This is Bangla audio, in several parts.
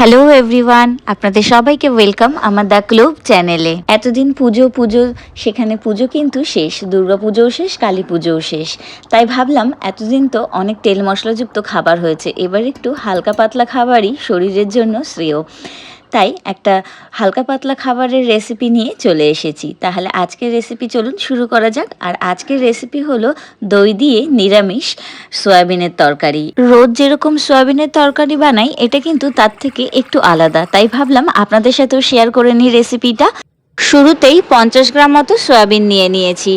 হ্যালো এভরিওয়ান আপনাদের সবাইকে ওয়েলকাম আমার দ্য ক্লোব চ্যানেলে এতদিন পুজো পুজো, সেখানে পুজো কিন্তু শেষ, দুর্গা পুজোও শেষ, কালী পুজোও শেষ। তাই ভাবলাম এতদিন তো অনেক তেল মশলাযুক্ত খাবার হয়েছে, এবার একটু হালকা পাতলা খাবারই শরীরের জন্য শ্রেয়। তাই একটা হালকা পাতলা খাবারের রেসিপি নিয়ে চলে এসেছি। তাহলে আজকের রেসিপি চলুন শুরু করা যাক। আর আজকের রেসিপি হলো দই দিয়ে নিরামিষ সয়াবিনের তরকারি। রোজ যেরকম সয়াবিনের তরকারি বানাই, এটা কিন্তু তার থেকে একটু আলাদা। তাই ভাবলাম আপনাদের সাথেও শেয়ার করে নিই রেসিপিটা শুরুতেই পঞ্চাশ গ্রাম মতো সয়াবিন নিয়ে নিয়েছি।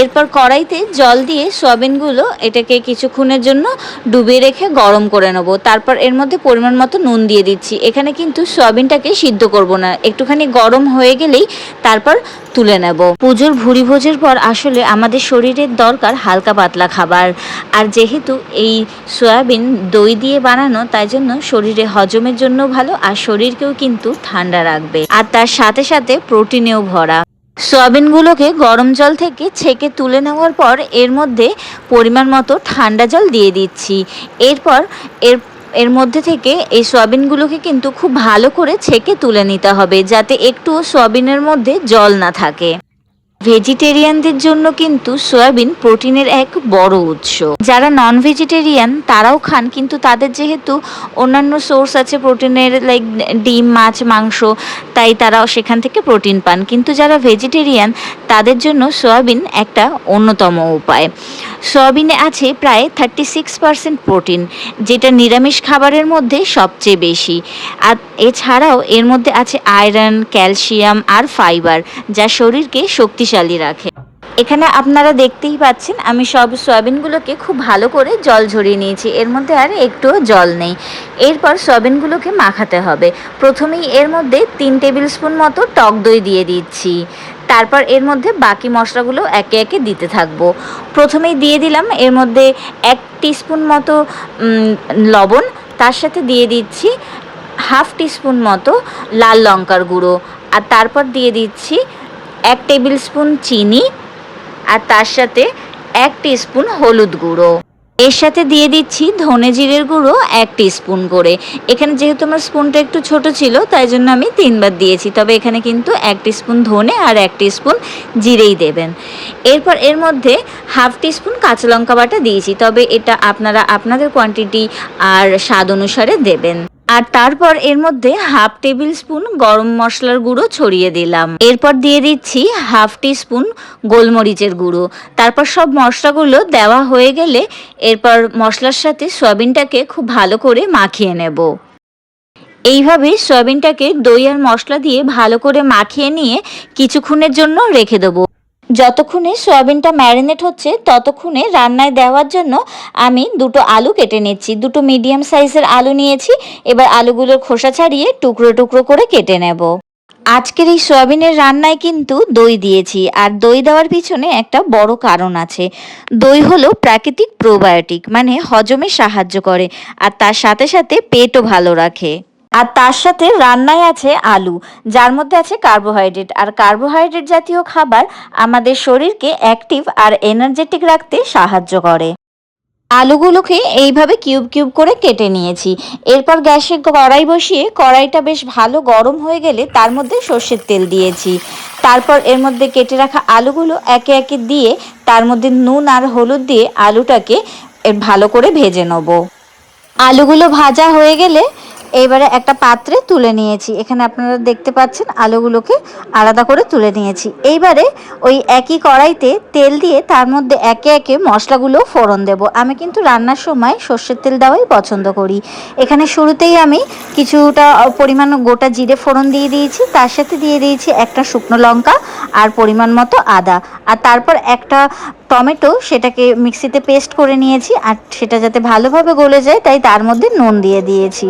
এরপর কড়াইতে জল দিয়ে সয়াবিনগুলো এটাকে কিছুক্ষণের জন্য ডুবিয়ে রেখে গরম করে নেব। তারপর এর মধ্যে পরিমাণ মতো নুন দিয়ে দিচ্ছি। এখানে কিন্তু সয়াবিনটাকে সিদ্ধ করব না। একটুখানি গরম হয়ে গেলেই তারপর তুলে নেব। পুজোর ভুড়ি ভোজের পর আসলে আমাদের শরীরের দরকার হালকা পাতলা খাবার। আর যেহেতু এই সয়াবিন দই দিয়ে বানানো, তাই জন্য শরীরে হজমের জন্য ভালো আর শরীরকেও কিন্তু ঠান্ডা রাখবে। আর তার সাথে সাথে প্রোটিনেও ভরা। সয়াবিনগুলোকে গরম জল থেকে ছেঁকে তুলে নেওয়ার পর এর মধ্যে পরিমাণ মতো ঠান্ডা জল দিয়ে দিচ্ছি। এরপর এর এর মধ্যে থেকে এই সয়াবিনগুলোকে কিন্তু খুব ভালো করে ছেঁকে তুলে নিতে হবে, যাতে একটু সয়াবিনের মধ্যে জল না থাকে। ভেজিটেরিয়ানদের জন্য কিন্তু সয়াবিন প্রোটিনের এক বড় উৎস। যারা নন ভেজিটেরিয়ান তারাও খান, কিন্তু তাদের যেহেতু অন্যান্য সোর্স আছে প্রোটিনের লাইক ডিম, মাছ, মাংস, তাই তারাও সেখান থেকে প্রোটিন পান। কিন্তু যারা ভেজিটেরিয়ান তাদের জন্য সয়াবিন একটা অন্যতম উপায়। সয়াবিনে আছে প্রায় থার্টি সিক্স পার্সেন্ট প্রোটিন, যেটা নিরামিষ খাবারের মধ্যে সবচেয়ে বেশি। আর এছাড়াও এর মধ্যে আছে আয়রন, ক্যালসিয়াম আর ফাইবার, যা শরীরকে শক্তিশালী রাখে। এখানে আপনারা দেখতেই পাচ্ছেন, আমি সব সয়াবিনগুলোকে খুব ভালো করে জল ঝরিয়ে নিয়েছি। এর মধ্যে আর একটুও জল নেই। এরপর সয়াবিনগুলোকে মাখাতে হবে। প্রথমেই এর মধ্যে তিন টেবিল স্পুন মতো টক দই দিয়ে দিচ্ছি। তারপর এর মধ্যে বাকি মশলাগুলো একে একে দিতে থাকব। প্রথমেই দিয়ে দিলাম এর মধ্যে এক টিস্পুন মতো লবণ, তার সাথে দিয়ে দিচ্ছি হাফ টিস্পুন মতো লাল লঙ্কার গুঁড়ো। আর তারপর দিয়ে দিচ্ছি এক টেবিল স্পুন চিনি, আর তার সাথে এক স্পুন হলুদ গুঁড়ো। এর সাথে দিয়ে দিচ্ছি ধনে জিরের গুঁড়ো এক স্পুন করে। এখানে যেহেতু আমার স্পুনটা একটু ছোট ছিল, তাই জন্য আমি তিনবার দিয়েছি। তবে এখানে কিন্তু এক স্পুন ধনে আর এক স্পুন জিরেই দেবেন। এরপর এর মধ্যে হাফ স্পুন কাঁচা লঙ্কা বাটা দিয়েছি। তবে এটা আপনারা আপনাদের কোয়ান্টিটি আর স্বাদ অনুসারে দেবেন। আর তারপর এর মধ্যে হাফ টেবিল স্পুন গরম মশলার গুঁড়ো ছড়িয়ে দিলাম। এরপর দিয়ে দিচ্ছি হাফ টি স্পুন গোলমরিচের গুঁড়ো। তারপর সব মশলাগুলো দেওয়া হয়ে গেলে এরপর মশলার সাথে সয়াবিনটাকে খুব ভালো করে মাখিয়ে নেব। এইভাবে সয়াবিনটাকে দই আর মশলা দিয়ে ভালো করে মাখিয়ে নিয়ে কিছুক্ষণের জন্য রেখে দেবো। যতক্ষণে সয়াবিনটা ম্যারিনেট হচ্ছে, ততক্ষণে রান্নায় দেওয়ার জন্য আমি দুটো আলু কেটে নিচ্ছি। দুটো মিডিয়াম সাইজের আলু নিয়েছি, এবার আলুগুলোর খোসা ছাড়িয়ে টুকরো টুকরো করে কেটে নেব। আজকের এই সয়াবিনের রান্নায় কিন্তু দই দিয়েছি, আর দই দেওয়ার পিছনে একটা বড় কারণ আছে। দই হলো প্রাকৃতিক প্রোবায়োটিক মানে হজমে সাহায্য করে, আর তার সাথে সাথে পেটও ভালো রাখে। আর তার সাথে রান্নায় আছে আলু, যার মধ্যে আছে কার্বোহাইড্রেট আর কার্বোহাইড্রেট জাতীয় খাবার আমাদের শরীরকে অ্যাক্টিভ আর এনার্জেটিক রাখতে সাহায্য করে। আলুগুলোকে এইভাবে কিউব কিউব করে কেটে নিয়েছি। এরপর গ্যাসে কড়াই বসিয়ে কড়াইটা বেশ ভালো গরম হয়ে গেলে তার মধ্যে সর্ষের তেল দিয়েছি। তারপর এর মধ্যে কেটে রাখা আলুগুলো একে একে দিয়ে তার মধ্যে নুন আর হলুদ দিয়ে আলুটাকে ভালো করে ভেজে নেব। আলুগুলো ভাজা হয়ে গেলে এবারে একটা পাত্রে তুলে নিয়েছি। এখানে আপনারা দেখতে পাচ্ছেন আলুগুলোকে আলাদা করে তুলে নিয়েছি। এইবারে ওই একই কড়াইতে তেল দিয়ে তার মধ্যে একে একে মশলাগুলো ফোড়ন দেব। আমি কিন্তু রান্নার সময় সর্ষের তেল দেওয়াই পছন্দ করি। এখানে শুরুতেই আমি কিছুটা পরিমাণ গোটা জিরে ফোড়ন দিয়ে দিয়েছি। তার সাথে দিয়ে দিয়েছি একটা শুকনো লঙ্কা আর পরিমাণ মতো আদা। আর তারপর একটা টমেটো সেটাকে মিক্সিতে পেস্ট করে নিয়েছি। আর সেটা যাতে ভালোভাবে গলে যায়, তাই তার মধ্যে নুন দিয়ে দিয়েছি।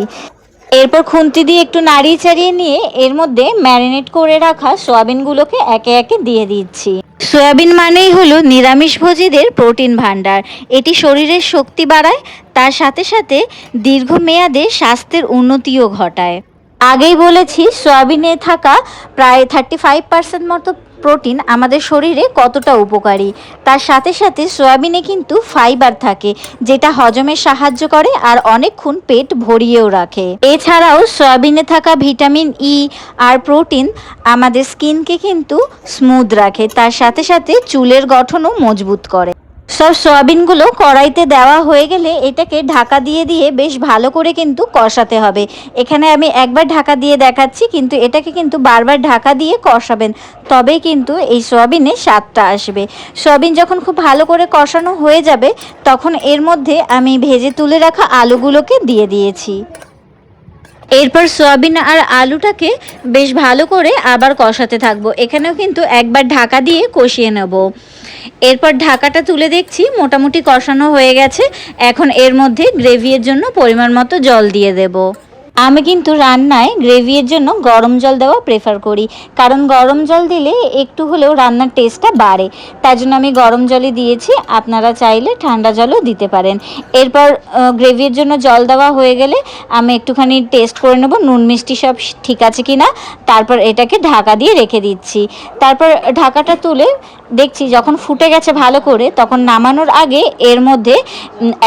এরপর খুন্তি দিয়ে একটু নাড়িয়ে চাড়িয়ে নিয়ে এর মধ্যে ম্যারিনেট করে রাখা সয়াবিনগুলোকে একে একে দিয়ে দিচ্ছি। সয়াবিন মানেই হলো নিরামিষভোজীদের প্রোটিন ভাণ্ডার। এটি শরীরের শক্তি বাড়ায়, তার সাথে সাথে দীর্ঘমেয়াদে স্বাস্থ্যের উন্নতিও ঘটায়। আগেই বলেছি, সয়াবিনে থাকা প্রায় থার্টি ফাইভ পার্সেন্ট মতো প্রোটিন আমাদের শরীরে কতটা উপকারী। তার সাথে সাথে সয়াবিনে কিন্তু ফাইবার থাকে, যেটা হজমে সাহায্য করে আর অনেকক্ষণ পেট ভরিয়েও রাখে। এছাড়াও সয়াবিনে থাকা ভিটামিন ই আর প্রোটিন আমাদের স্কিনকে কিন্তু স্মুথ রাখে, তার সাথে সাথে চুলের গঠনও মজবুত করে। সব সয়াবিনগুলো কড়াইতে দেওয়া হয়ে গেলে এটাকে ঢাকা দিয়ে দিয়ে বেশ ভালো করে কিন্তু কষাতে হবে। এখানে আমি একবার ঢাকা দিয়ে দেখাচ্ছি, কিন্তু এটাকে কিন্তু বারবার ঢাকা দিয়ে কষাবেন তবেই কিন্তু এই সয়াবিনে স্বাদটা আসবে। সয়াবিন যখন খুব ভালো করে কষানো হয়ে যাবে, তখন এর মধ্যে আমি ভেজে তুলে রাখা আলুগুলোকে দিয়ে দিয়েছি। এরপর সয়াবিন আর আলুটাকে বেশ ভালো করে আবার কষাতে থাকব। এখানেও কিন্তু একবার ঢাকা দিয়ে কষিয়ে নেব। এরপর ঢাকাটা তুলে দেখছি, মোটামুটি কষানো হয়ে গেছে। এখন এর মধ্যে গ্রেভির জন্য পরিমাণ মতো জল দিয়ে দেব। আমি কিন্তু রান্নায় গ্রেভির জন্য গরম জল দেওয়া প্রেফার করি। কারণ গরম জল দিলে একটু হলেও রান্নার টেস্টটা বাড়ে। তার জন্য আমি গরম জলই দিয়েছি। আপনারা চাইলে ঠান্ডা জলও দিতে পারেন। এরপর গ্রেভির জন্য জল দেওয়া হয়ে গেলে আমি একটুখানি টেস্ট করে নেব। নুন, মিষ্টি সব ঠিক আছে কি না তারপর এটাকে ঢাকা দিয়ে রেখে দিচ্ছি। তারপর ঢাকাটা তুলে দেখছি যখন ফুটে গেছে ভালো করে, তখন নামানোর আগে এর মধ্যে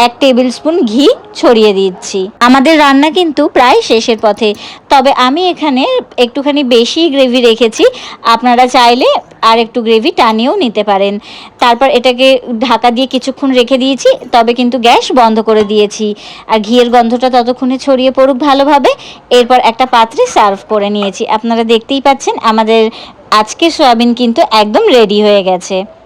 এক টেবিল স্পুন ঘি ছড়িয়ে দিচ্ছি। আমাদের রান্না কিন্তু প্রায় শেষের পথে। তবে আমি এখানে একটুখানি বেশি গ্রেভি রেখেছি। আপনারা চাইলে আর একটু গ্রেভি টানিয়েও নিতে পারেন। তারপর এটাকে ঢাকা দিয়ে কিছুক্ষণ রেখে দিয়েছি, তবে কিন্তু গ্যাস বন্ধ করে দিয়েছি। আর ঘিয়ের গন্ধটা ততক্ষণে ছড়িয়ে পড়ুক ভালোভাবে। এরপর একটা পাত্রে সার্ভ করে নিয়েছি। আপনারা দেখতেই পাচ্ছেন, আমাদের আজকে সয়াবিন কিন্তু একদম রেডি হয়ে গেছে।